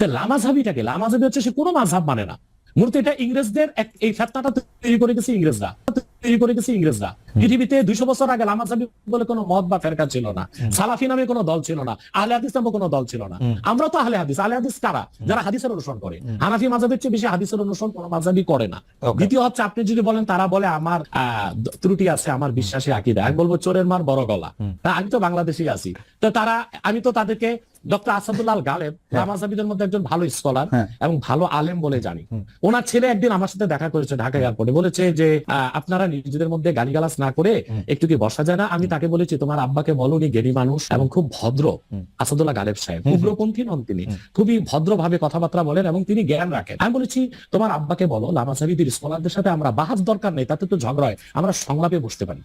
তা লামাঝাবিটাকে লামাঝাবি হচ্ছে সে কোনো মাঝহাব মানে না। মূলত এটা ইংরেজদের এই ফেতনাটা তৈরি করে গেছে ইংরেজরা। তৈরি করে গেছে ইংরেজরা। পৃথিবীতে দুইশো বছর আগে লামাঝাবি বলে কোনো মত বা ফেরকা ছিল না। সালাফি নামে কোনো দল ছিল না। আহলে হাদিস নামে কোনো দল ছিল না। আমরা তো আহলে হাদিস। আহলে হাদিস কারা? যারা হাদিসের অনুসরণ করে। হানাফি চেয়ে বেশি হাদিসের অনুসরণ কোনো মাঝাবি করে না। দ্বিতীয় হচ্ছে আপনি যদি বলেন তারা বলে আমার আহ, ত্রুটি আছে আমার বিশ্বাসী আকিদা। আমি বলব চোরের মার বড় গলা। আমি তো বাংলাদেশি আছি। তো তারা আমি তো তাদেরকে ডক্টর আসাদুল্লাহ গালেব রামাজাবিদের মধ্যে একজন ভালো স্কলার হ্যাঁ। এবং ভালো আলেম বলে জানি। ওনার ছেলে একদিন আমার সাথে দেখা করেছে ঢাকা এয়ারপোর্টে। বলেছে যে আপনারা নিজেদের মধ্যে গালিগালাজ না করে একটু কি বসা যায় না? আমি তাকে বলেছি তোমার আব্বাকে বলো উনি জ্ঞানী মানুষ এবং খুব ভদ্র। আসাদুল্লাহ গালেব সাহেব। উগ্রপন্থী নন তিনি। খুবই ভদ্রভাবে কথাবার্তা বলেন এবং তিনি জ্ঞান রাখেন। আমি বলেছি তোমার আব্বাকে বলো লামাসাবিদের স্কলারদের সাথে আমরা বাহাজ দরকার নেই তাতে তো ঝগড়া হয়। আমরা সংলাপে বসতে পারি।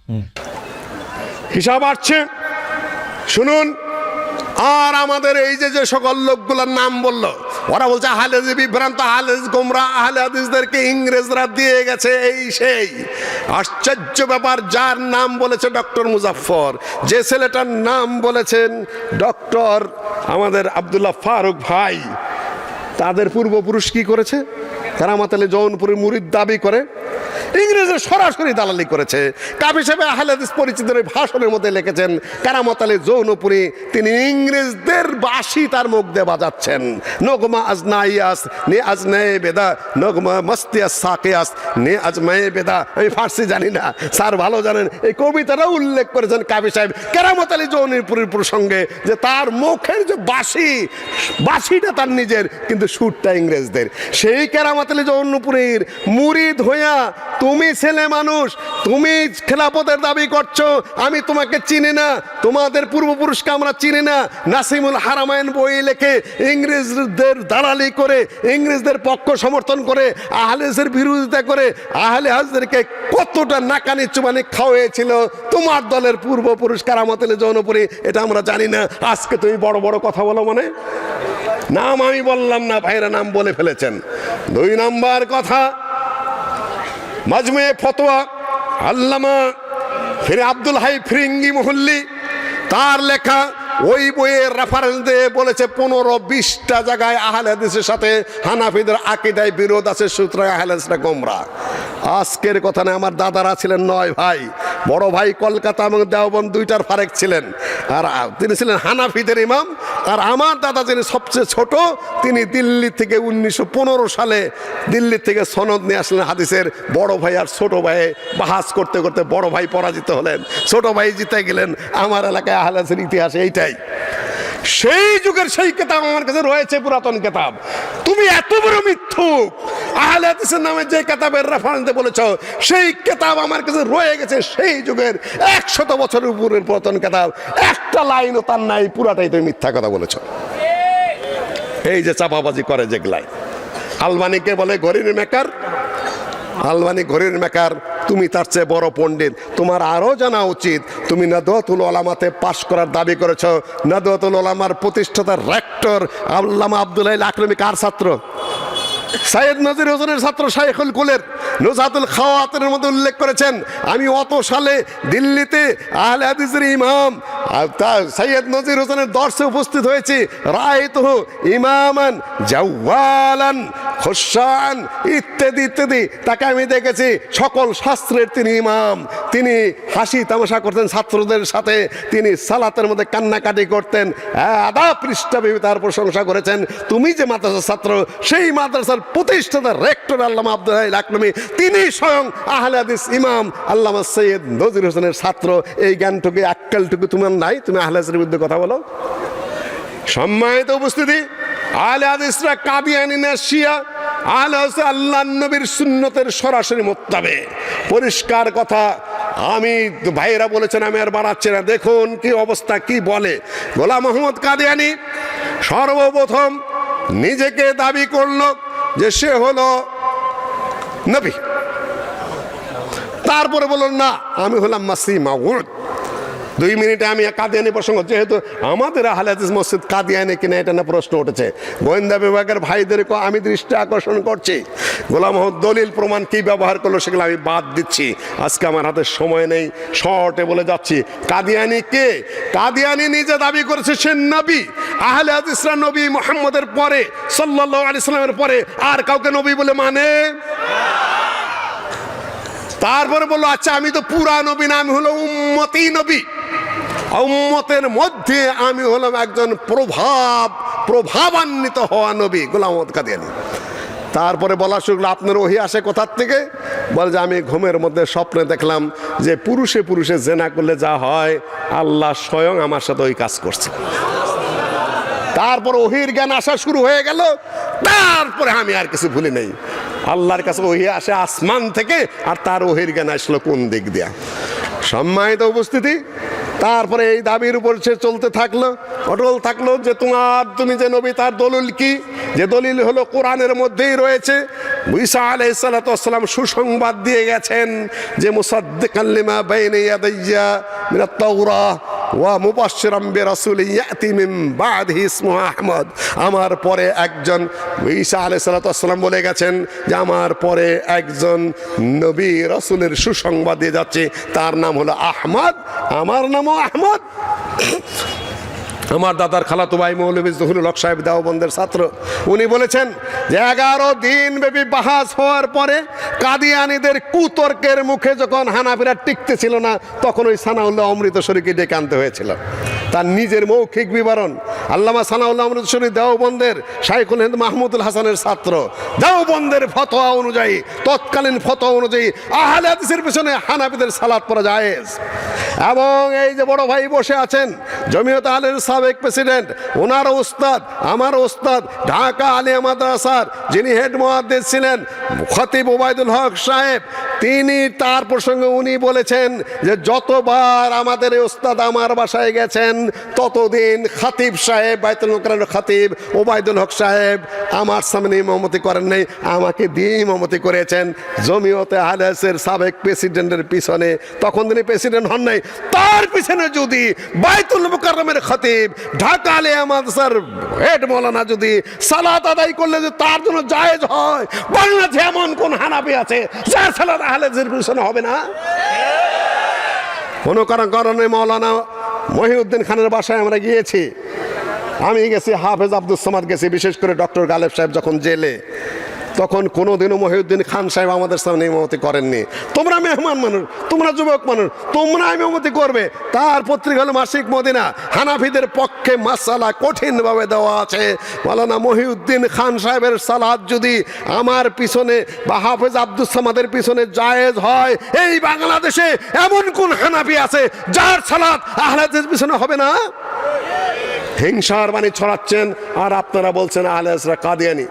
হিসাব আসছে। শুনুন। আর আমাদের এই যে যে সকল লোকগুলোর নাম বলল, ওরা বলছে হাদিস বিভ্রান্ত হালেজ গোমরা, আহলে হাদিসদেরকে ইংরেজরা দিয়ে গেছে এই সেই। আশ্চর্য ব্যাপার, যার নাম বলেছে ডক্টর মুজাফফর, যে ছেলেটার নাম বলেছেন ডক্টর আমাদের আব্দুল্লাহ ফারুক ভাই। তাদের পূর্বপুরুষ কি করেছে? কারামাতালে জৌনপুরের মুরিদ দাবি করে, ইংরেজের সরাসরি দালালি করেছে। কাবি সাহেব আহলাদিস পরিচিতের ভাষণের মধ্যে লিখেছেন কারামত জৌনপুরি, তিনি ইংরেজদের বাসি তার মুখ দিয়ে বাজাচ্ছেন। নগমা আজনাইয়াস, নে আজনায়ে বেদা, নগমা মস্তিয়াস সাকিয়াস, নে আজমায়ে বেদা। আমি ফার্সি জানি না, স্যার ভালো জানেন। এই কবিতাটা উল্লেখ করেছেন কাবি সাহেব কেরামত আলী জৌনপুরীর প্রসঙ্গে যে তার মুখের যে বাসি বাসিটা তার নিজের, কিন্তু সুরটা ইংরেজদের। সেই কেরামত আলী জৌনপুরীর মুরিদ হইয়া, তুমি ছেলে মানুষ, তুমি খেলাপথের দাবি করছ, আমি তোমাকে চিনি না, তোমাদের পূর্বপুরুষকে আমরা চিনি না। নাসিমুল হারামায়ন বই লেখে ইংরেজদের দালালি করে, ইংরেজদের পক্ষ সমর্থন করে, আহলেসের বিরোধিতা করে, আহলে হাজদেরকে কতটা নাকানি চুবানি খাওয়াইছিল তোমার দলের পূর্বপুরুষ কারামতলে জৌনপুরি, এটা আমরা জানি না। আজকে তুমি বড় বড় কথা বলো মানে? নাম আমি বললাম না ভাইরা নাম বলে ফেলেছেন। দুই নাম্বার কথা মাজমে ফতোয়া, আল্লামা ফিরে আব্দুল হাই ফিরিঙ্গি মহল্লি, তার লেখা ওই বইয়ের রেফারেন্স দিয়ে বলেছে, পনেরো বিশটা জায়গায় আহলে হাদিসের সাথে হানাফিদের আকিদায় বিরোধ আছে, সুতরাং আহলে হাদিসরা গোমরা। আজকের কথা না, আমার দাদারা ছিলেন নয় ভাই, বড় ভাই কলকাতা এবং দেওবন্দ দুইটার ফারেক ছিলেন। আর তিনি ছিলেন হানাফিদের ইমাম, আর আমার দাদা যিনি সবচেয়ে ছোট, তিনি দিল্লি থেকে উনিশশো পনেরো সালে দিল্লি থেকে সনদ নিয়ে আসলেন হাদিসের বড় ভাই আর ছোট ভাই। বাহাস করতে করতে বড় ভাই পরাজিত হলেন। ছোট ভাই জিতে গেলেন। আমার এলাকায় আহলাসের ইতিহাস এইটাই। সেই যুগের সেই কেতাব আমার কাছে রয়েছে, পুরাতন কেতাব। তুমি এত বড় মিথ্যুক। আহলে হাদিসের নামে যে কেতাবের রেফারেন্সে বলেছ, সেই কেতাব আমার কাছে রয়ে গেছে সেই যুগের একশত বছরের উপরের পুরাতন কেতাব। একটা লাইনও তার নাই, পুরাটাই তুমি মিথ্যা কথা বলেছ। এই যে চাপাবাজি করে যেগুলাই। আলবানিকে বলে ঘড়ির মেকার আলবানি ঘড়ির মেকার, তুমি তার চেয়ে বড় পণ্ডিত। তোমার আরও জানা উচিত, তুমি নদতুল ওলামাতে পাশ করার দাবি করেছ। নদতুল ওলামার প্রতিষ্ঠাতা রেক্টর আল্লামা আবদুল্লাহ আকরমি কার ছাত্র? সাইয়েদ নজির হোসেনের ছাত্র শাইখুল কুলের। নুজাতুল খাওয়াতের মধ্যে উল্লেখ করেছেন, আমি অত সালে দিল্লিতে আহলে হাদিসের ইমাম সৈয়দ নজির হোসেনের দর্শে উপস্থিত হয়েছি। রায় রায়ত ইমামান জাওয়ালান। খোসান, ইত্যাদি ইত্যাদি। তাকে আমি দেখেছি সকল শাস্ত্রের তিনি ইমাম। তিনি হাসি তামাশা করতেন ছাত্রদের সাথে। তিনি সালাতের মধ্যে কান্নাকাটি করতেন। আদা পৃষ্ঠাভূমি তার প্রশংসা করেছেন। তুমি যে মাদ্রাসার ছাত্র, সেই মাদ্রাসার প্রতিষ্ঠাতা রেক্টর আল্লামা আব্দুল আকরমি তিনি স্বয়ং আহলে হাদিস ইমাম আল্লামা সৈয়দ নজির হোসেনের ছাত্র। এই জ্ঞানটুকু, আক্কালটুকু তোমার নাই? তুমি আহলে হাদিসের বিরুদ্ধে কথা বলো। সম্মানিত উপস্থিতি, আহলে হাদিসরা কাবিয়ানি না শিয়া আহলে হাদিস আল্লাহ নবীর সুন্নতের সরাসরি মোত্তাবে পরিষ্কার কথা, আমি ভাইয়েরা বলেছেন, আমি আর বাড়াচ্ছি না। দেখুন কি অবস্থা, কি বলে। গোলাম মোহাম্মদ কাদিয়ানি সর্বপ্রথম নিজেকে দাবি করল যে সে হলো নবী। তারপরে বলল, না, আমি হলাম মাসি মাউদ। দুই মিনিটে আমি কাদিয়ানি প্রসঙ্গ, যেহেতু আমাদের আহলে মসজিদ কাদিয়ানি কিনা এটা না প্রশ্ন উঠেছে। গোয়েন্দা বিভাগের ভাইদেরকে আমি দৃষ্টি আকর্ষণ করছি। গোলাম দলিল প্রমাণ কি ব্যবহার করল সেগুলো আমি বাদ দিচ্ছি। আজকে আমার হাতে সময় নেই, শর্টে বলে যাচ্ছি। কাদিয়ানি কে? কাদিয়ানি নিজে দাবি করেছে সে নবী। আহলে হাদিসরা নবী মোহাম্মদের পরে, সাল্লাল্লাহু আলাইহি সাল্লামের পরে, আর কাউকে নবী বলে মানে? তারপরে বলল আচ্ছা আমি তো পুরা নবী না আমি হলো উম্মতি নবী। উম্মতের মধ্যে আমি হলাম একজন প্রভাব, প্রভাবান্বিত হওয়া নবী, গোলাম কাদিয়ানি। তারপরে বলা শুরু আপনার ওহি আসে কোথার থেকে? বলে যে, আমি ঘুমের মধ্যে স্বপ্নে দেখলাম যে, পুরুষে পুরুষে জেনা করলে যা হয়, আল্লাহ স্বয়ং আমার সাথে ওই কাজ করছে। তারপর ওহির জ্ঞান আসা শুরু হয়ে গেল। তারপরে আমি আর কিছু ভুলি নেই। আল্লাহর কাছে ওহি আসে আসমান থেকে, আর তার ওহির জ্ঞান আসলো কোন দিক দিয়া? সম্মানিত উপস্থিতি তারপরে এই দাবির উপর সে চলতে থাকল। অটল থাকল যে, তোমার, তুমি যে নবী, তার দলিল কি? যে দলিল হলো, কোরআনের মধ্যেই রয়েছে। আলাইসালাম সুসংবাদ দিয়ে গেছেন যে মুসাদ্দিকাল্লিমা বাইনে ইয়াদাইয়া মিনাত তাওরাহ। আমার পরে একজন ঈসা আলাইহিস সালাম বলে গেছেন যে আমার পরে একজন নবী রসুলের সুসংবাদ দিয়ে যাচ্ছে। তার নাম হলো আহমদ। আমার নামও আহমদ। আমার দাদার খালাতো ভাই মৌলভী জহুরুল হক সাহেব দেওবন্দের ছাত্র। উনি বলেছেন যে এগারো দিন ব্যাপী বাহাস হওয়ার পরে কাদিয়ানিদের কুতর্কের মুখে যখন হানাফিরা টিকতে ছিল না, তখন ওই সানাউল্লাহ অমৃতসরীকে ডেকে আনতে হয়েছিল। তার নিজের মৌখিক বিবরণ আল্লামা সানাউল্লাহ অমৃতসরী দেওবন্দের শাইখুল হিন্দ মাহমুদুল হাসানের ছাত্র। দেওবন্দের ফতোয়া অনুযায়ী, তৎকালীন ফতোয়া অনুযায়ী আহলে হাদিসের পিছনে হানাফিদের সালাত পড়া জায়েজ। এবং এই যে বড় ভাই বসে আছেন জমিয়ত আলের সাবেক প্রেসিডেন্ট, ওনার ওস্তাদ, আমার ওস্তাদ, ঢাকা আলিয়া মাদ্রাসার যিনি হেড মহাদ্দেশ ছিলেন, খতিব ওবায়দুল হক সাহেব তিনি তার প্রসঙ্গে উনি বলেছেন যে যতবার আমাদের ওস্তাদ আমার বাসায় গেছেন, ততদিন খাতিব সাহেব, বাইতুল মোকরানের খাতিব ওবায়দুল হক সাহেব আমার সামনে ইমামতি করেন নাই, আমাকে দিয়ে ইমামতি করেছেন। জমিয়তে আহলেসের সাবেক প্রেসিডেন্টের পিছনে, তখন তিনি প্রেসিডেন্ট হন নাই। তার পিছনে যদি বাইতুল মুকাররমের খতিব, ঢাকা আলিয়া স্যার হেড মৌলানা যদি সালাত আদায় করলে যে তার জন্য জায়েজ হয়, বাংলাদেশে এমন কোন হানাবি আছে যার সালাত আহলেদের পিছনে হবে না। কোনো কারণে মৌলানা মহিউদ্দিন খানের বাসায় আমরা গিয়েছি। আমি গেছি, হাফেজ আব্দুল সামাদ গেছি, বিশেষ করে ডক্টর গালেব সাহেব যখন জেলে তখন কোনোদিনও মহিউদ্দিন খান সাহেব আমাদের সামনে ইমামতি করেননি। তোমরা মেহমান মানুষ, তোমরা যুবক মানুষ, তোমরা ইমামতি করবে। তার পত্রিকা হলো মাসিক মদিনা। হানাফিদের পক্ষে মাসালা কঠিনভাবে দেওয়া আছে। মালানা মহিউদ্দিন খান সাহেবের সালাদ যদি আমার পিছনে বা হাফেজ আব্দুল সামাদের পিছনে জায়েজ হয়, এই বাংলাদেশে এমন কোন হানাফি আছে যার সালাদ আহলাদের পিছনে হবে না? হিংসার বাণী ছড়াচ্ছেন, আর আপনারা বলছেন আহলেসরা কাদিয়ানি,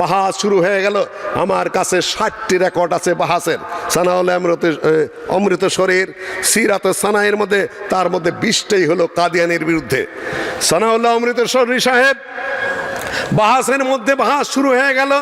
বাহাস শুরু হয়ে গেল। আমার কাছে ষাটটি রেকর্ড আছে বাহাসের। সানাউল অমৃত অমৃত শরীর, সিরাত সানাইয়ের মধ্যে, তার মধ্যে বিশটাই হলো কাদিয়ানির বিরুদ্ধে। সানাউল্লাহ অমৃত শরীর সাহেব, বাহাসের মধ্যে বাহাস শুরু হয়ে গেল।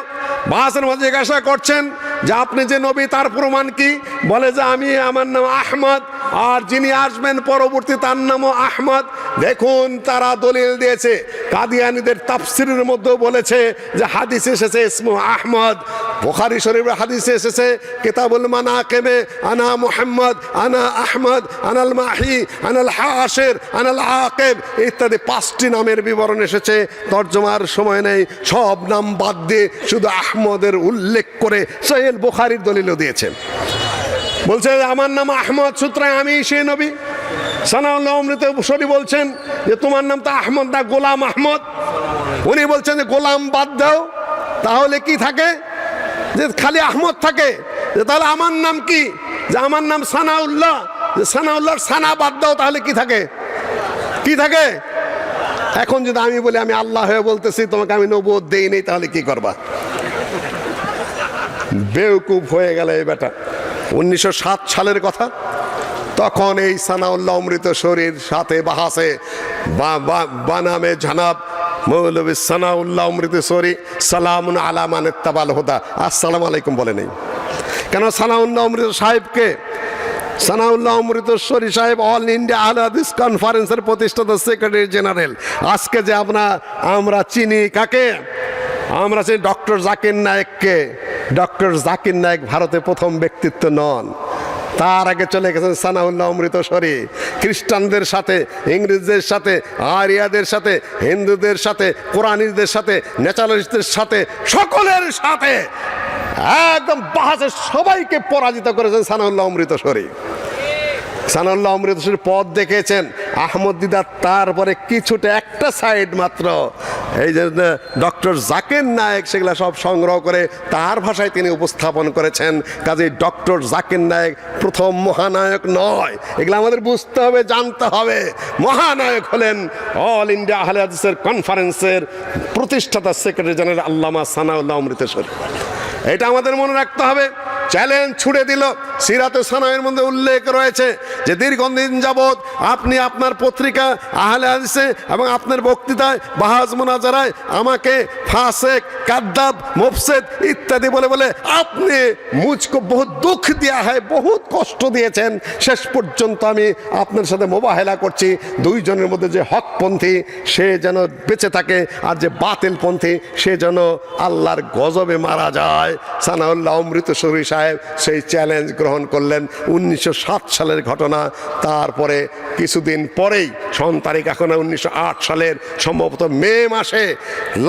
বাহাসের মধ্যে জিজ্ঞাসা করছেন যে, আপনি যে নবী, তার প্রমাণ কি? বলে যে, আমি, আমার নাম আহমদ, আর যিনি আসবেন পরবর্তী, তার নামও আহমদ। দেখুন তারা দলিল দিয়েছে। কাদিয়ানিদের তাফসিরের মধ্যেও বলেছে যে হাদিস এসেছে ইসমু আহমদ। বোখারি শরীফের হাদিসে এসেছে, কিতাবুল মানাকেবে, আনা মোহাম্মদ, আনা আহমদ, আনাল মাহি, আনাল হাশের, আনাল আকেব ইত্যাদি পাঁচটি নামের বিবরণ এসেছে। তর্জমার সময় নেই, সব নাম বাদ দিয়ে শুধু আহমদের উল্লেখ করে সহেল বোখারির দলিলও দিয়েছেন বলছে আমার নাম আহমদ, সুতরাং আমি সে নবী। সানাউল্লাহ অমৃত বলছেন যে তোমার নাম তো আহমদ না গোলাম আহমদ। উনি বলছেন যে গোলাম বাদ দাও, তাহলে কি থাকে? যে খালি আহমদ থাকে, যে তাহলে আমার নাম কি? যে আমার নাম সানাউল্লাহ, যে সানাউল্লাহর সানা বাদ দাও, তাহলে কি থাকে? কি থাকে? এখন যদি আমি বলি, আমি আল্লাহ হয়ে বলতেছি, তোমাকে আমি নবুয়ত দেই নেই, তাহলে কি করবা? বেউকুফ হয়ে গেল এই বেটা। উনিশশো সাত সালের কথা তখন এই সানাউল্লাহ অমৃত শরীর সাথে বাহাসে বানামে জানাব মৌলবী সানাউল্লাহ অমৃত শরী সালামুন আলামান তাবাল হোদা। আসসালামু আলাইকুম বলে নেই। কেন সানাউল্লাহ অমৃত সাহেবকে, সানাউল্লাহ অমৃতশ্বরী সাহেব অল ইন্ডিয়া আহলে হাদিস কনফারেন্সের প্রতিষ্ঠাতা সেক্রেটারি জেনারেল। আজকে যে আমরা আমরা চিনি কাকে? আমরা চিনি ডক্টর জাকির নায়েককে। ডক্টর জাকির নায়েক ভারতে প্রথম ব্যক্তিত্ব নন। তার আগে চলে গেছেন সানাউল্লাহ অমৃতসরী খ্রিস্টানদের সাথে, ইংরেজদের সাথে, আরিয়াদের সাথে, হিন্দুদের সাথে, কোরআনিদের সাথে, ন্যাচারালিস্টদের সাথে, সকলের সাথে। একদম বাহাসে সবাইকে পরাজিত করেছেন সানাউল্লাহ অমৃতসরী সানাউল্লাহ অমৃতসরীর পথ দেখেছেন আহমদ দিদার তারপরে কিছুটা, একটা সাইড মাত্র। এই যে ডক্টর জাকির নায়েক সেগুলো সব সংগ্রহ করে তার ভাষায় তিনি উপস্থাপন করেছেন। কাজে ডক্টর জাকির নায়েক প্রথম মহানায়ক নয়। এগুলো আমাদের বুঝতে হবে, জানতে হবে। মহানায়ক হলেন অল ইন্ডিয়া আহলে হাদিসের কনফারেন্সের প্রতিষ্ঠাতা সেক্রেটারি জেনারেল আল্লামা সানাউল্লাহ অমৃতেশ্বর। এটা আমাদের মনে রাখতে হবে। চ্যালেঞ্জ ছুড়ে দিল। সিরাতে সানায়ের মধ্যে উল্লেখ রয়েছে যে দীর্ঘদিন যাবৎ আপনি আপনার পত্রিকা আহলে হাদিসে এবং আপনার বক্তৃতায়, বাহাজ মোনাজারায় আমাকে ফাসেক, কাদ্দাব, মুফসেদ ইত্যাদি বলে বলে আপনি মুঝকো বহুত দুঃখ দেওয়া হয় বহুত কষ্ট দিয়েছেন। শেষ পর্যন্ত আমি আপনার সাথে মোবাহেলা করছি। দুইজনের মধ্যে যে হকপন্থী, সে যেন বেঁচে থাকে আর যে বাতিলপন্থী, সে যেন আল্লাহর গজবে মারা যায়। সানাউল্লাহ অমৃতসরী সাহেব সেই চ্যালেঞ্জ গ্রহণ করলেন উনিশশো সালের ঘটনা। তারপরে কিছুদিন পরেই সন তারিখ এখন উনিশশো সালের সম্ভবত মে মাসে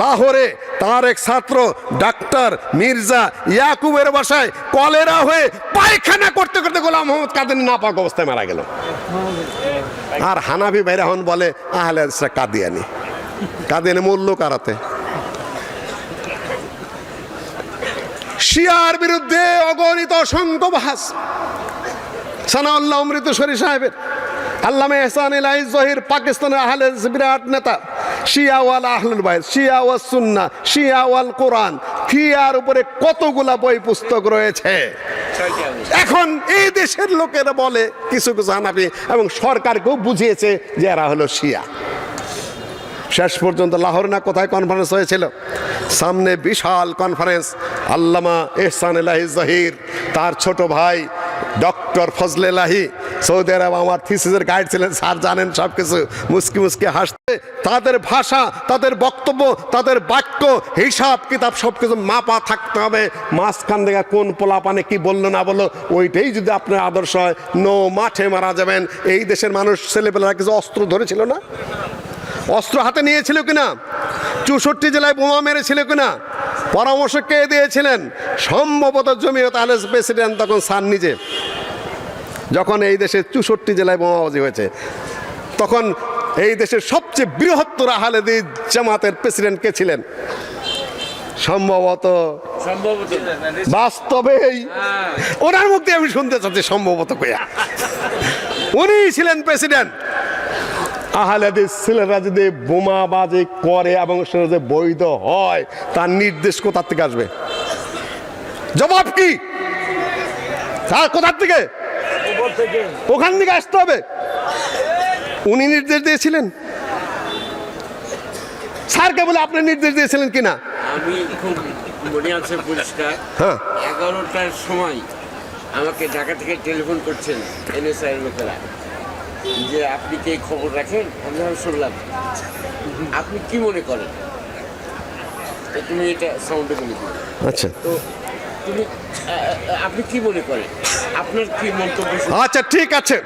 লাহোরে তার এক ছাত্র, ডাক্তার মির্জা ইয়াকুবের বাসায় কলেরা হয়ে পায়খানা করতে করতে গোলাম মোহাম্মদ কাদের নাপাক অবস্থায় মারা গেল। আর হানাফি বাইরাহন বলে, আহলে কাদিয়ানি। কাদিয়ানি মূল্য কারাতে শিয়ার বিরুদ্ধে অগণিত অসংখ্য বাহাস সানাউল্লাহ অমৃতসরী সাহেবের। আল্লামা এহসান ইলাহি জহির পাকিস্তানের আহলে বিরাট নেতা। শিয়া ওয়াল আহলুল বাইত, শিয়া ওয়াল সুন্নাহ, শিয়া কোরআন। শিয়ার উপরে কতগুলা বই পুস্তক রয়েছে? এখন এই দেশের লোকেরা বলে, কিছু কিছু হানাফি এবং সরকারকেও বুঝিয়েছে যে এরা হলো শিয়া। শেষ পর্যন্ত লাহোর না কোথায় কনফারেন্স হয়েছিল? সামনে বিশাল কনফারেন্স আল্লামা এহসান এলাহি জহির, তার ছোট ভাই doctor Fazle Elahi. Saudi Arab আমার থিসিসের গাইড ছিলেন, স্যার জানেন সব কিছু মুসকি মুসকি হাসতে, তাদের ভাষা, তাদের বক্তব্য, তাদের বাক্য, হিসাব, কিতাব সব কিছু মাপা থাকতে হবে। মাঝখান থেকে কোন পোলা পানে কি বলল না বলল, ওইটাই যদি আপনার আদর্শ হয় নো মাঠে মারা যাবেন। এই দেশের মানুষ, ছেলেপেলেরা কিছু অস্ত্র ধরেছিল না? অস্ত্র হাতে নিয়েছিল কিনা? চৌষট্টি জেলায় বোমা মেরেছিল কিনা? পরামর্শ কে দিয়েছিলেন? সম্ভবত জমিয়ত আহলে প্রেসিডেন্ট তখন সান নিজে। যখন এই দেশে চৌষট্টি জেলায় বোমাবাজি হয়েছে তখন এই দেশের সবচেয়ে বৃহত্তর আহলেদি জামাতের প্রেসিডেন্ট কে ছিলেন? সম্ভবত সম্ভবত। বাস্তবেই ওনার মধ্যে আমি শুনতে চাচ্ছি সম্ভবত কয়া উনি ছিলেন প্রেসিডেন্ট। আহলাদের ছেলেরা যদি বোমাবাজি করে এবং সেটা যে বৈধ হয় তার নির্দেশ কোথার থেকে আসবে? জবাব কি? স্যার কোথার থেকে? ওখান থেকে আসতে হবে। উনি নির্দেশ দিয়েছিলেন। স্যারকে বলে আপনি নির্দেশ দিয়েছিলেন কিনা? আমি মনে আছে পরিষ্কার। হ্যাঁ। এগারোটার সময় আমাকে ঢাকা থেকে টেলিফোন করছেন এনএসআই লোকেরা। যে আপনি কি খবর রাখেন? আমি আমি শুনলাম আপনি কি মনে করেন? তো তুমি এটা সাউন্ডে বলে দিও। আচ্ছা। তো তুমি আপনি কি মনে করেন? আপনার কি মন্তব্য আচ্ছা ঠিক আছে।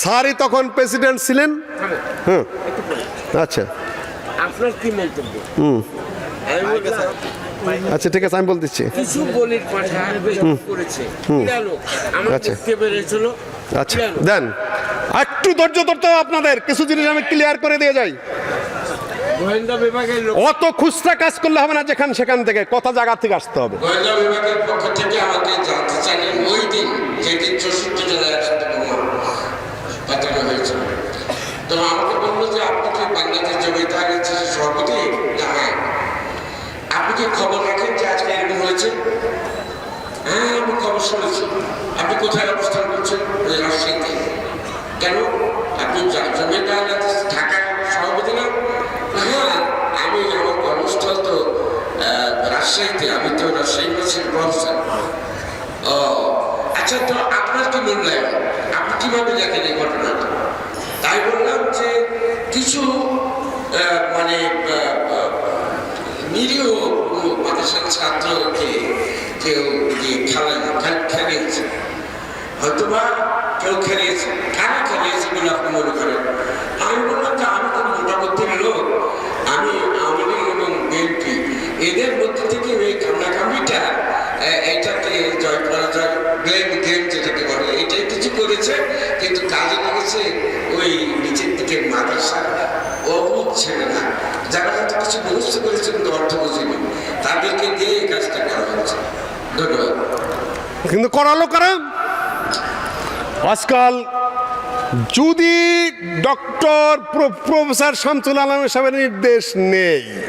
স্যারই তখন প্রেসিডেন্ট ছিলেন। হুম। আচ্ছা। আপনার কি মন্তব্য? বললাম, আচ্ছা ঠিক আছে আমি বল দিচ্ছি। কিছু বলির পাঠা করেছে। আচ্ছা। আচ্ছা। দেন। একটু ধৈর্য ধরতে হবে আপনাদের। কিছু জিনিস আমি ক্লিয়ার করে দিয়ে যাই। গোয়েন্দা বিভাগের অত খুচরা কাজ করলে হবে না যেখান সেখান থেকে কথা জায়গা থেকে আসতে হবে। গোয়েন্দা বিভাগের পক্ষ থেকে আমাকে জানতে চাইলেন ওই দিন যেদিন চৌষট্টি জেলায় একসাথে পাঠানো হয়েছিল তো আমাকে বলল যে আপনি কি বাংলাদেশ জমিতে আগেছে সভাপতি? না, হ্যাঁ। আপনি কি খবর রাখেন যে আজকে এরকম হয়েছে? হ্যাঁ আমি খবর শুনেছি। আপনি কোথায় অবস্থান করছেন? রাজশাহীতে। কেন? আপনি জা- জমিতে আগে ঢাকা না? হ্যাঁ আমি আমার কর্মস্থল তো রাজশাহীতে, আমি তো রাজশাহী ইউনিভার্সিটির প্রফেসর। ও আচ্ছা তো আপনার কি মূল্যায়ন? আপনি কীভাবে দেখেন এই ঘটনাটা? তাই বললাম যে কিছু মানে নিরীহ মাদ্রাসার ছাত্রকে কেউ খেল- খেলিয়েছে হয়তোবা কেউ খেলিয়েছে খেলিয়েছে আপনি মনে করেন আমি বললাম যে আমি তো মোটামুটির লোক। আমি আওয়ামী এবং বিএনপি এদের মধ্যে থেকে এই কামড়াকামড়িটা এটাকে জয় যায় ব্লেম গেম যেটাকে বলে, এটাই কিছু করেছে, কিন্তু কাজে লেগেছে ওই নিচের দিকে মাদ্রাসা অবুধ ছেলে না যারা হয়তো কিছু মুখস্থ করেছে কিন্তু অর্থ বুঝেনি। তাদেরকে দিয়ে এই কাজটা করা হচ্ছে। ধন্যবাদ। কিন্তু করালো কারা? আজকাল যদি ডক্টর প্র- প্রফেসর শামসুল আলম সাহেবের নির্দেশ নেই,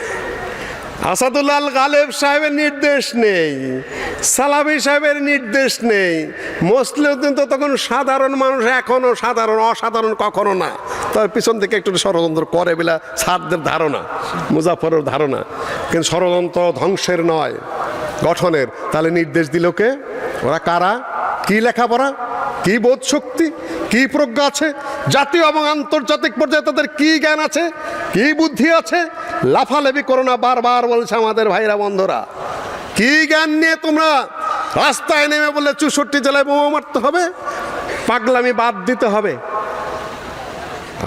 আসাদুল্লাল গালেব সাহেবের নির্দেশ নেই সালাবি সাহেবের নির্দেশ নেই মুসলিম তো তখন সাধারণ মানুষ এখনও সাধারণ, অসাধারণ কখনো না। তার পিছন থেকে একটু ষড়যন্ত্র করে বলে সারদের ধারণা মুজাফরের ধারণা। কিন্তু ষড়যন্ত্র ধ্বংসের নয়, গঠনের। তাহলে নির্দেশ দিল কে? ওরা কারা? কী লেখাপড়া? কি বোধ শক্তি কি প্রজ্ঞা আছে? জাতীয় এবং আন্তর্জাতিক পর্যায়ে তাদের কি জ্ঞান আছে? কি বুদ্ধি আছে? লাফালাফি করো না, বারবার বলছে আমাদের ভাইরা বন্ধরা। কি জ্ঞান নিয়ে তোমরা রাস্তায় নেমে বললে চৌষট্টি জেলায় বোমা মারতে হবে? পাগলামি বাদ দিতে হবে।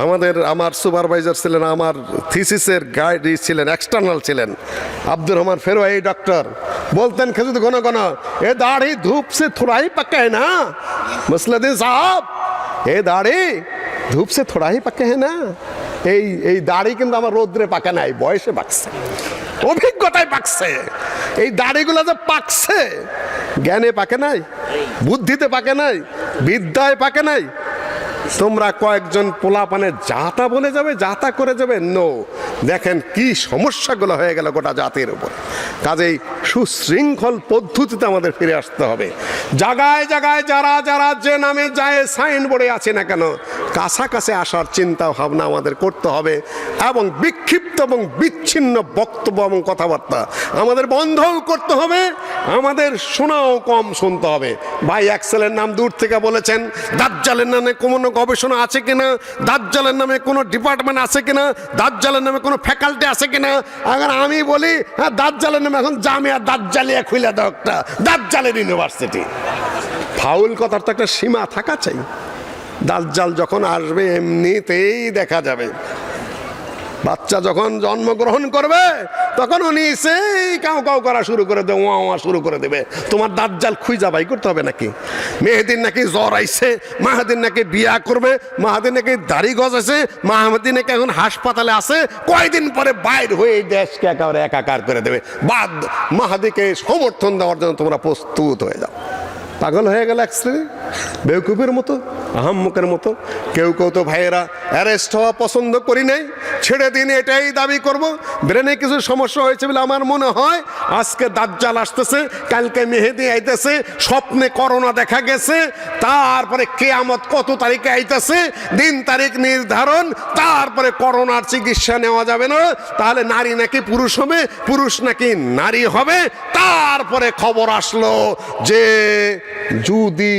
আমাদের আমার সুপারভাইজার ছিলেন, আমার থিসিসের গাইড ছিলেন এক্সটার্নাল ছিলেন, আব্দুর রহমান ফেরোয়া এই ডক্টর বলতেন, খেজুর ঘন ঘন, এ দাড়ি ধূপ সে থোড়াই পাকায় না। মুসলাদিন সাহাব, এ দাড়ি ধূপ সে থোড়াই পাকে না। এই এই দাড়ি কিন্তু আমার রোদ্রে পাকে নাই, বয়সে পাকছে, অভিজ্ঞতায় পাকছে। এই দাড়িগুলো যে পাকছে, জ্ঞানে পাকে নাই, বুদ্ধিতে পাকে নাই, বিদ্যায় পাকে নাই তোমরা কয়েকজন পোলাপানে যাতা বলে যাবে, যাতা করে যাবে? নো দেখেন কি সমস্যাগুলো হয়ে গেল গোটা জাতির উপর। কাজেই সুশৃঙ্খল পদ্ধতিতে আমাদের ফিরে আসতে হবে। জাগায় জাগায় যারা যারা যে নামে যায়, সাইনবোর্ডে আছে না কেন কাছাকাছি আসার চিন্তা ভাবনা আমাদের করতে হবে এবং বিক্ষিপ্ত এবং বিচ্ছিন্ন বক্তব্য এবং কথাবার্তা আমাদের বন্ধও করতে হবে, আমাদের শোনাও কম শুনতে হবে। ভাই অ্যাক্সেলের নাম দূর থেকে বলেছেন, দাজ্জালের নামে কোনো গবেষণা আছে কিনা, দাজ্জালের নামে কোনো ডিপার্টমেন্ট আছে কিনা, দাজ্জালের নামে কোনো ফ্যাকাল্টি আছে কিনা? আবার আমি বলি হ্যাঁ দাজ্জালের নামে এখন জামিয়া দাজ্জালিয়া খুলে দাও একটা, দাজ্জালের ইউনিভার্সিটি। ফাউল কথার তো একটা সীমা থাকা চাই। দাজ্জাল যখন আসবে, এমনিতেই দেখা যাবে। বাচ্চা যখন জন্মগ্রহণ করবে, তখন উনি সেই কাউ কাউ করা শুরু করে দেবে ওয়া ওয়া শুরু করে দেবে। তোমার দাজ্জাল খুঁজা বাই করতে হবে নাকি? মেহেদিন নাকি জ্বর আইছে, মাহাদিন নাকি বিয়া করবে, মাহাদিন নাকি দাড়ি গজাছে মাহাদিন নাকি এখন হাসপাতালে আছে, কয়দিন পরে বাইর হয়ে এই দেশকে একেবারে একাকার করে দেবে। বাদ মাহাদিকে সমর্থন দেওয়ার জন্য তোমরা প্রস্তুত হয়ে যাও। পাগল হয়ে গেল এক শ্রেণি বেউকুফের মতো আহাম্মুকের মতো। কেউ কেউ তো ভাইয়েরা অ্যারেস্ট হওয়া পছন্দ করি নাই, ছেড়ে দিন, এটাই দাবি করব। ব্রেনে কিছু সমস্যা হয়েছে বলে আমার মনে হয় আজকে দাজ্জাল আসতেছে, কালকে মেহেদি আইতেছে, স্বপ্নে করোনা দেখা গেছে, তারপরে কেয়ামত কত তারিখে আইতেছে, দিন তারিখ নির্ধারণ, তারপরে করোনার চিকিৎসা নেওয়া যাবে না, তাহলে নারী নাকি পুরুষ হবে, পুরুষ নাকি নারী হবে, তারপরে খবর আসলো যে যদি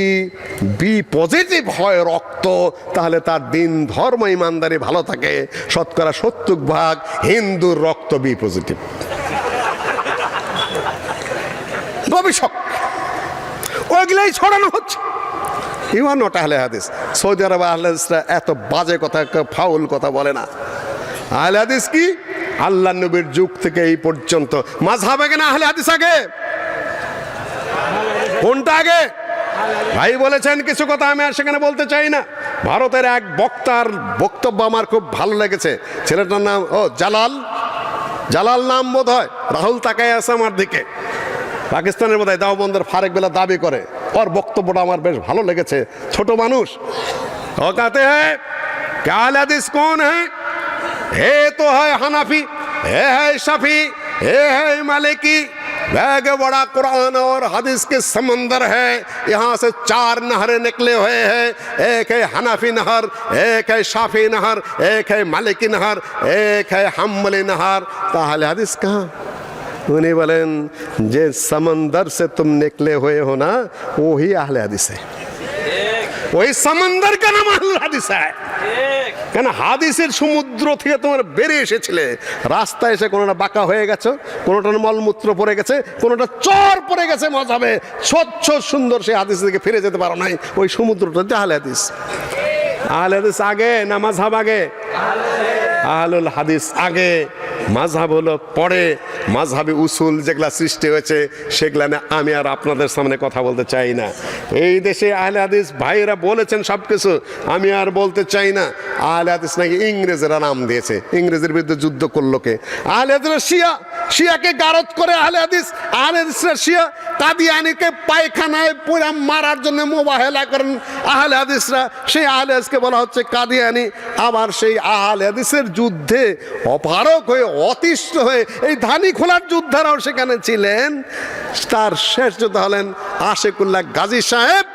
বি পজিটিভ হয় রক্ত, তাহলে তার দিন ধর্ম ইমানদারি ভালো থাকে। শতকরা সত্তর ভাগ হিন্দুর রক্ত বি পজিটিভ। গবেষক ওইগুলাই ছড়ানো হচ্ছে। ইউ আর নট আহলে হাদিস সৌদি আরব আহলে হাদিসরা এত বাজে কথা ফাউল কথা বলে না। আহলে হাদিস কি? আল্লাহ নবীর যুগ থেকে এই পর্যন্ত। মাঝহাব আগে না আহলে হাদিস আগে? কোনটা আগে? ভাই বলেছেন কিছু কথা, আমি আর সেখানে বলতে চাই না। ভারতের এক বক্তার বক্তব্য আমার খুব ভালো লেগেছে। ছেলেটার নাম, ও, জালাল। জালাল নাম বোধ হয় রাহুল তাকাই আছে আমার দিকে। পাকিস্তানের বোধ হয় দাওবন্দের ফারেক বেলা দাবি করে। ওর বক্তব্যটা আমার বেশ ভালো লেগেছে। ছোট মানুষ। ও কাতে হ্যাঁ কাল কোন হ্যাঁ হে তো হয় হানাফি, হে হ্যায় শাফি হে হ্যায় মালিকী। वैग बड़ा कुरान और हदीस के समंदर है। यहाँ से चार नहरें निकले हुए हैं। एक है हनफी नहर एक है शाफी नहर एक है मलिकी नहर एक है हम्बली नहर। ताहले हदीस कहाँ? उन्हें बोलें जे समंदर से तुम निकले हुए हो ना वो ही आहले हदीस है। वही समंदर का नाम आहले हदीस है। কেন হাদিসের সমুদ্র থেকে তোমার বেরিয়ে এসেছিলে? রাস্তায় এসে কোনোটা বাঁকা হয়ে গেছে কোনোটা মলমূত্র পড়ে গেছে, কোনোটা চর পড়ে গেছে মজাবে স্বচ্ছ, সুন্দর সেই হাদিস থেকে ফিরে যেতে পারো নাই। ওই সমুদ্রটা জাহাল হাদিস। আহলে হাদিস আগে নামাজ মাঝহাব আগে? আহলুল হাদিস আগে। মাঝহাব হলো পরে মাঝহাবি উসুল যেগুলা সৃষ্টি হয়েছে, সেগুলা নিয়ে আমি আর আপনাদের সামনে কথা বলতে চাই না। এই দেশে আহলে হাদিস ভাইয়েরা বলেছেন সব কিছু আমি আর বলতে চাই না। আহলে হাদিস নাকি ইংরেজেরা নাম দিয়েছে, ইংরেজের বিরুদ্ধে যুদ্ধ করল কে? আহলে হাদিসরা শিয়া, শিয়াকে গারদ করে আহলে হাদিস, আহলে হাদিসরা শিয়া কাদিয়ানিকে পায়খানায় পুরা মারার জন্য মোবাহেলা করেন। আহলে হাদিসরা, সেই আহলে হাদিসকে বলা হচ্ছে কাদিয়ানি। আবার সেই আহলে হাদিসের যুদ্ধে অপারক হয়ে অতিষ্ঠ হয়ে এই ধানি খোলার যোদ্ধারাও সেখানে ছিলেন। তার শেষ যোদ্ধা হলেন আশেকুল্লাহ গাজী সাহেব।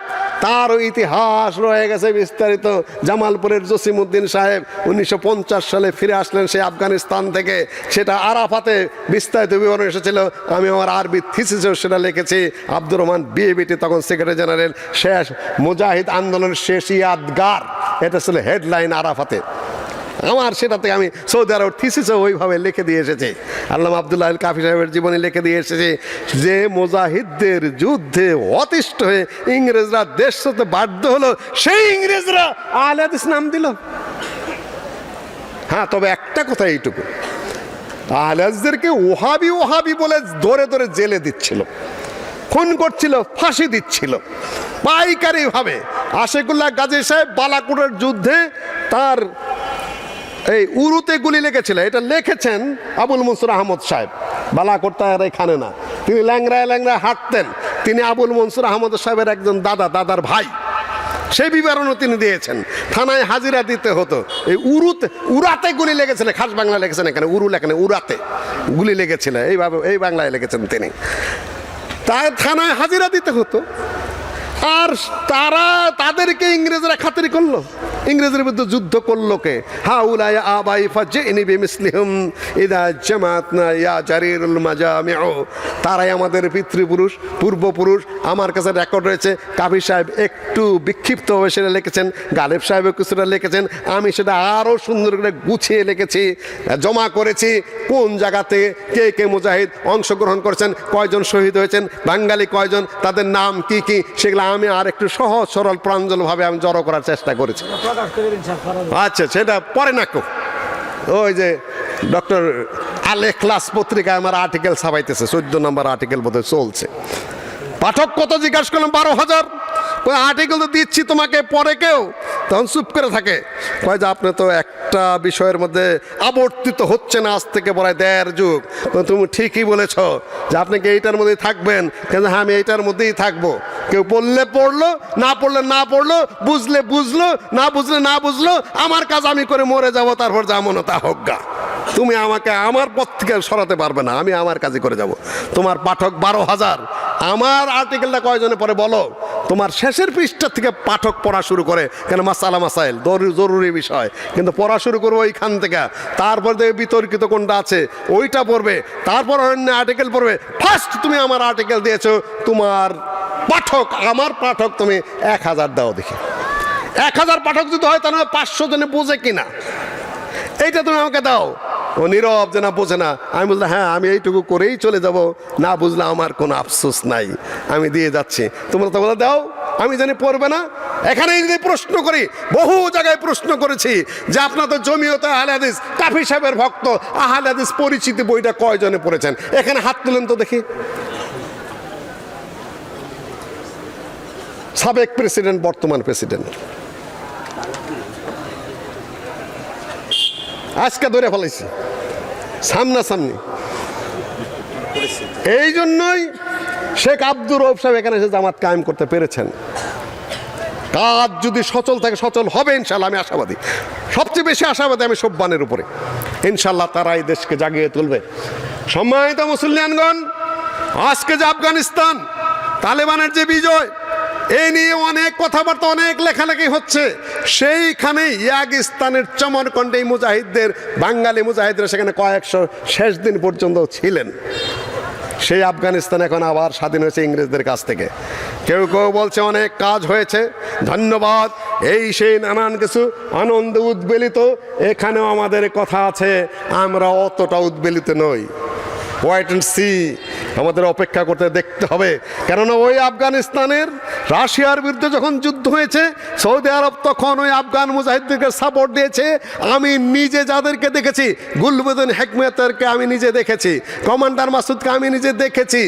তারও ইতিহাস রয়ে গেছে বিস্তারিত। জামালপুরের জসিমউদ্দিন সাহেব উনিশশো পঞ্চাশ সালে ফিরে আসলেন সেই আফগানিস্তান থেকে। সেটা আরাফাতে বিস্তারিত বিবরণ এসেছিল। আমি আমার আরবি থিসিসেও সেটা লিখেছি। আব্দুর রহমান বিএবিটি তখন সেক্রেটারি জেনারেল। শেষ মুজাহিদ আন্দোলনের শেষ ইয়াদগার। এটা ছিল হেডলাইন আরাফাতে। আমার সেটা থেকে আমি সৌদি আরব থিসিসে ওইভাবে লিখে দিয়ে এসেছি। আল্লাহ আবদুল্লাহ কাফি সাহেবের জীবনে লিখে দিয়ে এসেছে যে মুজাহিদদের যুদ্ধে অতিষ্ঠ হয়ে ইংরেজরা দেশ হতে বাধ্য হলো, সেই ইংরেজরা আহলাদিস নাম দিল। হ্যাঁ তবে একটা কথা এইটুকু। আহলাজদেরকে ওহাবি ওহাবি বলে ধরে ধরে জেলে দিচ্ছিল, খুন করছিল, ফাঁসি দিচ্ছিল। পাইকারি ভাবে আশেকুল্লাহ গাজী সাহেব বালাকুড়ের যুদ্ধে তার এই উরুতে গুলি লেগেছিল, এটা লিখেছেন আবুল মনসুর আহমদ সাহেব। বালাকোট তার এখানে না। তিনি ল্যাংরায় ল্যাংরায় হাঁটতেন। তিনি আবুল মনসুর আহমদ সাহেবের একজন দাদা, দাদার ভাই। সেই বিবরণও তিনি দিয়েছেন। থানায় হাজিরা দিতে হতো। এই উরুতে উড়াতে গুলি লেগেছিল, খাস বাংলা লেগেছেন এখানে, উরু লেখানে উড়াতে গুলি লেগেছিল। এইভাবে, এই বাংলায় লিখেছেন তিনি। তাই থানায় হাজিরা দিতে হতো। আর তারা তাদেরকে ইংরেজরা খাতির করল। ইংরেজের বিরুদ্ধে যুদ্ধ করল কে? হা উলাই আবাই ফাজেনি বিমিসলিহুম ইদা তারাই আমাদের পিতৃপুরুষ, পূর্বপুরুষ। আমার কাছে রেকর্ড রয়েছে কাবি সাহেব একটু বিক্ষিপ্তভাবে সেটা লিখেছেন, গালেব সাহেব কিছুটা লিখেছেন। আমি সেটা আরও সুন্দর করে গুছিয়ে লিখেছি, জমা করেছি। কোন জায়গাতে কে কে মুজাহিদ অংশগ্রহণ করেছেন, কয়জন শহীদ হয়েছেন, বাঙালি কয়জন, তাদের নাম কি কি, সেগুলো আমি আর একটু সহজ, সরল প্রাঞ্জল ভাবে আমি জড়ো করার চেষ্টা করেছি। আচ্ছা সেটা পরে না ওই যে ডক্টর আলে ক্লাস পত্রিকায় আমার আর্টিকেল ছাপাইতেছে, চোদ্দ নম্বর আর্টিকেল বোধহয় চলছে। পাঠক কত জিজ্ঞাসা করলাম বারো হাজার। ওই আর্টিকেল তো দিচ্ছি তোমাকে, পরে কেউ? তখন চুপ করে থাকে। কয় যে, আপনি তো একটা বিষয়ের মধ্যে আবর্তিত হচ্ছে না আজ থেকে পড়ায় দেড় যুগ। তুমি ঠিকই বলেছ যে, আপনি কি এইটার মধ্যেই থাকবেন? কিন্তু হ্যাঁ আমি এইটার মধ্যেই থাকব। কেউ পড়লে পড়ল, না পড়লে না পড়ল, বুঝলে বুঝলো, না বুঝলে না বুঝলো, আমার কাজ আমি করে মরে যাব, তারপর যেমন তা হোক গা। তুমি আমাকে আমার পথ থেকে সরাতে পারবে না, আমি আমার কাজে করে যাব। তোমার পাঠক বারো হাজার। আমার আর্টিকেলটা কয়জনে পরে বলো? তোমার শেষের পৃষ্ঠা থেকে পাঠক পড়া শুরু করে, কেন মাসালা মাসাইল জরুরি বিষয়। কিন্তু পড়া শুরু করব ওইখান থেকে। তারপর দেখবে বিতর্কিত কোনটা আছে, ওইটা পড়বে। তারপর অন্য আর্টিকেল পড়বে। ফার্স্ট তুমি আমার আর্টিকেল দিয়েছ, তোমার পাঠক, আমার পাঠক তুমি এক হাজার দাও দেখি। এক হাজার পাঠক যদি হয় তাহলে পাঁচশো জনে বোঝে কিনা। এইটা তুমি আমাকে দাও। ও নীরব যে না বোঝে না। আমি বললাম হ্যাঁ আমি এইটুকু করেই চলে যাব। না বুঝলে আমার কোনো আফসোস নাই। আমি দিয়ে যাচ্ছি। তোমরা তো বলে দাও, আমি জানি পড়বে না। এখানে যদি প্রশ্ন করি, বহু জায়গায় প্রশ্ন করেছি যে আপনার তো জমিয়তে আহলে হাদিস, কাফি সাহেবের ভক্ত, আহলে হাদিস পরিচিতি বইটা কয়জনে পড়েছেন? এখানে হাত তুলেন তো দেখি। সাবেক প্রেসিডেন্ট, বর্তমান প্রেসিডেন্ট। আজকে ধরে ফেলাইছি। সামনাসামনি। এই জন্যই শেখ আব্দুর রৌফ সাহেব এখানে এসে জামাত কায়েম করতে পেরেছেন। কাজ যদি সচল থাকে, সচল হবে ইনশাল্লাহ আমি আশাবাদী। সবচেয়ে বেশি আশাবাদী আমি সব্বানের উপরে। ইনশাল্লাহ তারা এই দেশকে জাগিয়ে তুলবে। সম্মানিত মুসলিয়ানগণ আজকে যে আফগানিস্তান, তালেবানের যে বিজয় এই নিয়ে অনেক কথাবার্তা, অনেক লেখালেখি হচ্ছে। সেইখানে ইয়াগিস্তানের চমরকণ্ডে মুজাহিদদের, বাঙালি মুজাহিদরা সেখানে কয়েকশো শেষ দিন পর্যন্ত ছিলেন। সেই আফগানিস্তান এখন আবার স্বাধীন হয়েছে ইংরেজদের কাছ থেকে। কেউ কেউ বলছে অনেক কাজ হয়েছে। ধন্যবাদ। এই সেই নানান কিছু আনন্দ উদ্বেলিত। এখানেও আমাদের কথা আছে, আমরা অতটা উদ্বেলিত নই। ওয়াইট অ্যান্ড সি আমাদের অপেক্ষা করতে দেখতে হবে। কেননা ওই আফগানিস্তানের, রাশিয়ার বিরুদ্ধে যখন যুদ্ধ হয়েছে, সৌদি আরব তখন ওই আফগান মুজাহিদদেরকে সাপোর্ট দিয়েছে। আমি নিজে যাদেরকে দেখেছি গুলবুদ্দিন হেকমেতেরকে আমি নিজে দেখেছি, কমান্ডার মাসুদকে আমি নিজে দেখেছি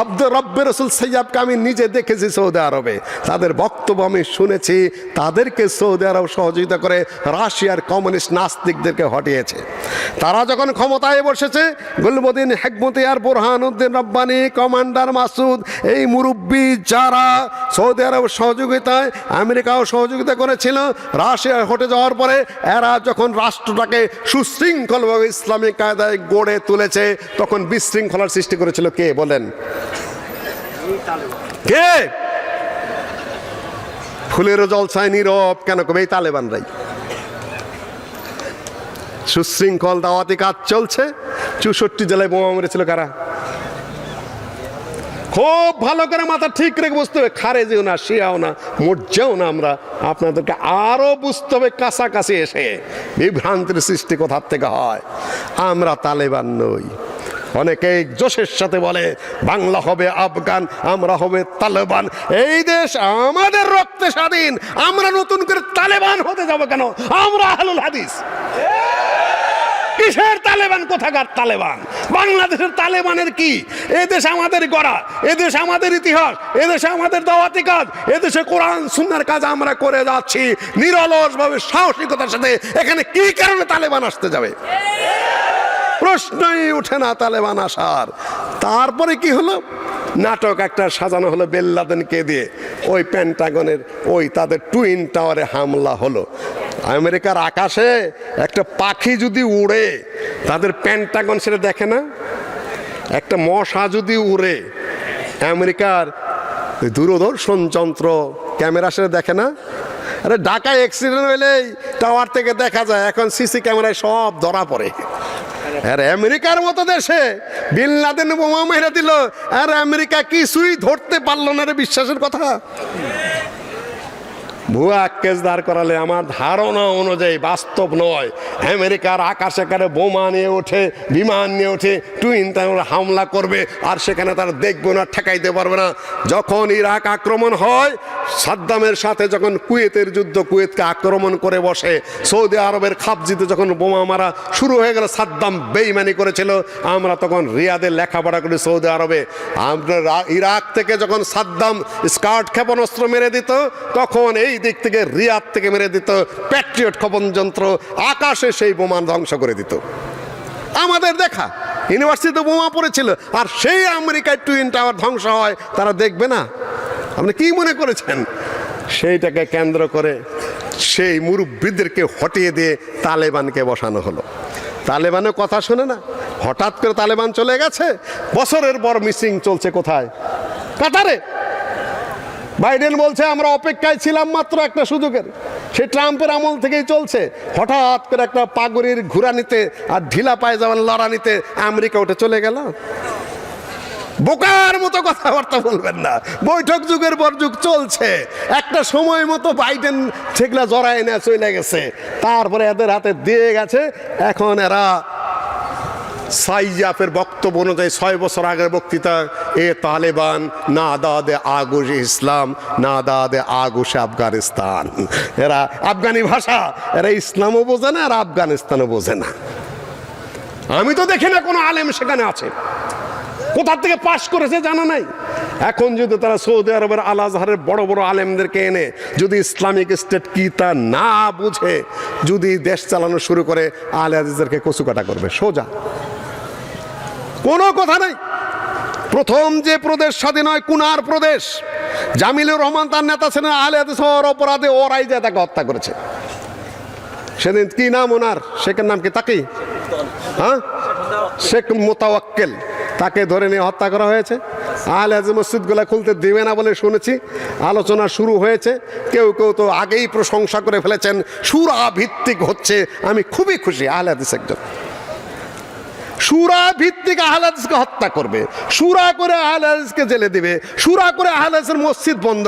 আব্দুর রব্বের রসুল সৈয়াবকে আমি নিজে দেখেছি সৌদি আরবে। তাদের বক্তব্য আমি শুনেছি, তাদেরকে সৌদি আরব সহযোগিতা করে রাশিয়ার কমিউনিস্ট নাস্তিকদেরকে হটিয়েছে। তারা যখন ক্ষমতায় বসেছে গুলবুদ্দিন হেকমতিয়ার বোরহানুদ্দিন রব্বানি, কমান্ডার মাসুদ, এই মুরব্বী যারা সৌদি আরব সহযোগিতায়, আমেরিকাও সহযোগিতা করেছিল, রাশিয়া হটে যাওয়ার পরে এরা যখন রাষ্ট্রটাকে সুশৃঙ্খলভাবে ইসলামিক কায়দায় গড়ে তুলেছে, তখন বিশৃঙ্খলার সৃষ্টি করেছিল কে? বলেন। কে? ফুলেরও জলসায় নীরব, কেন কবে? এই তালেবানরাই। সুশৃঙ্খল দাওয়াতি কাজ চলছে। চৌষট্টি জেলায় বোমা মেরেছিল কারা? খুব ভালো করে মাথা ঠিক রেখে বুঝতে হবে। খারেজিও না, শিয়াও না মর্যাও না আমরা। আপনাদেরকে আরও বুঝতে হবে কাছাকাছি এসে বিভ্রান্তির সৃষ্টি কোথার থেকে হয়। আমরা তালেবান নই। অনেকেই জোশের সাথে বলে, বাংলা হবে আফগান, আমরা হবে তালেবান। এই দেশ আমাদের রক্তে স্বাধীন। আমরা নতুন করে তালেবান হতে যাব কেন? আমরা আহলুল হাদিস। কিসের তালেবান? কোথাকার তালেবান? বাংলাদেশের তালেবানের কি? এদেশ আমাদের গড়া এদেশ আমাদের ইতিহাস এদেশে আমাদের দাওয়াতি কাজ এদেশে কোরআন, সুন্নার কাজ আমরা করে যাচ্ছি। নিরলস ভাবে সাহসিকতার সাথে এখানে কি কারণে তালেবান আসতে যাবে? প্রশ্নই উঠে না তালেবান আসার। তারপরে কি হলো? নাটক একটা সাজানো হলো বেল্লাদেনকে দিয়ে। ওই প্যান্টাগনের ওই তাদের টুইন টাওয়ারে হামলা হলো। আমেরিকার আকাশে একটা পাখি যদি উড়ে, তাদের প্যান্টাগন সেটা দেখে না? একটা মশা যদি উড়ে, আমেরিকার দূরদর্শন যন্ত্র ক্যামেরা সেটা দেখে না? আরে ঢাকায় অ্যাক্সিডেন্ট হইলেই টাওয়ার থেকে দেখা যায়, এখন সিসি ক্যামেরায় সব ধরা পড়ে। আর আমেরিকার মতো দেশে বিন লাদেন বোমা মেরে দিল, আর আমেরিকা কিছুই ধরতে পারল না রে বিশ্বাসের কথা। ভুয়া কেস দাঁড় করালে আমার ধারণা অনুযায়ী বাস্তব নয়। আমেরিকার আকাশে কারে বোমা নিয়ে ওঠে, বিমান নিয়ে ওঠে, টুইন টাওয়ার হামলা করবে আর সেখানে তারা দেখবে না, ঠেকাইতে পারবে না। যখন ইরাক আক্রমণ হয়, সাদ্দামের সাথে যখন কুয়েতের যুদ্ধ, কুয়েতকে আক্রমণ করে বসে, সৌদি আরবের খাপজিতে যখন বোমা মারা শুরু হয়ে গেল, সাদ্দাম বেইমানি করেছিল। আমরা তখন রিয়াদে লেখাপড়া করি সৌদি আরবে। আমরা ইরাক থেকে যখন সাদ্দাম স্কার্ট ক্ষেপণাস্ত্র মেরে দিত, তখন এই দিক থেকে রিয়াদ থেকে মেরে দিত, প্যাট্রিয়ট ক্ষপণ যন্ত্র, আকাশে সেই বোমা ধ্বংস করে দিত। আমাদের দেখা, ইউনিভার্সিটিতে বোমা পড়েছিল, আর সেই আমেরিকায় টুইন টাওয়ার ধ্বংস হয়, তারা দেখবে না। আপনি কি মনে করেছেন? সেইটাকে কেন্দ্র করে সেই মুরব্বীদেরকে হটিয়ে দিয়ে তালেবানকে বসানো হলো। তালেবানের কথা শোনে না। হঠাৎ করে তালেবান চলে গেছে। বছরের পর মিসিং চলছে কোথায়? কাতারে। বাইডেন বলছে, আমরা অপেক্ষায় ছিলাম মাত্র একটা সুযোগের। সে ট্রাম্পের আমল থেকেই চলছে। হঠাৎ করে একটা পাগড়ির ঘুরানিতে আর ঢিলা পায়জামার লড়ানিতে আমেরিকা উঠে চলে গেল। বোকার মতো কথাবার্তা বলবেন না। বৈঠক যুগের পর যুগ চলছে। একটা সময় মতো বাইডেন সেগুলা জড়ায় না চলে গেছে। তারপরে এদের হাতে দিয়ে গেছে। এখন এরা সাইজাফের বক্তব্য অনুযায়ী ছয় বছর আগের বক্তৃতা, এ তালেবান, না দাদে আগুশ ইসলাম, না দাদে আগুশ আফগানিস্তান। এরা আফগানি ভাষা, এরা ইসলামও বোঝে না আর আফগানিস্তানও বোঝে না। আমি তো দেখি না কোনো আলেম সেখানে আছে। কোথা থেকে পাশ করেছে জানা নাই। এখন যদি তারা সৌদি আরবের আল আজহারের বড় বড় আলেমদেরকে এনে যদি ইসলামিক স্টেট কি তা না বুঝে, যদি দেশ চালানো শুরু করে আলে আজিজদেরকে কচুকাটা করবে, সোজা। কোনো কথা নাই। প্রথম যে প্রদেশ স্বাধীন হয় কুনার প্রদেশ, জামিলুর রহমান তার নেতা ছিলেন, আহলে অপরাধে ওরাই যে তাকে হত্যা করেছে। সেদিন কি নাম ওনার? শেখের নাম কি? তাকি? হ্যাঁ? শেখ মোতাওয়াক্কেল। তাকে ধরে নিয়ে হত্যা করা হয়েছে। আহলে হাদিস মসজিদগুলো খুলতে দেবে না বলে শুনেছি। আলোচনা শুরু হয়েছে। কেউ কেউ তো আগেই প্রশংসা করে ফেলেছেন সুরা ভিত্তিক হচ্ছে। আমি খুবই খুশি, আহলে হাদিস একজন। সুরা ভিত্তিক আহলাদিসকে হত্যা করবে। সুরা করে আহলাদিসকে জেলে দিবে। সুরা করে আহলাদিসের মসজিদ বন্ধ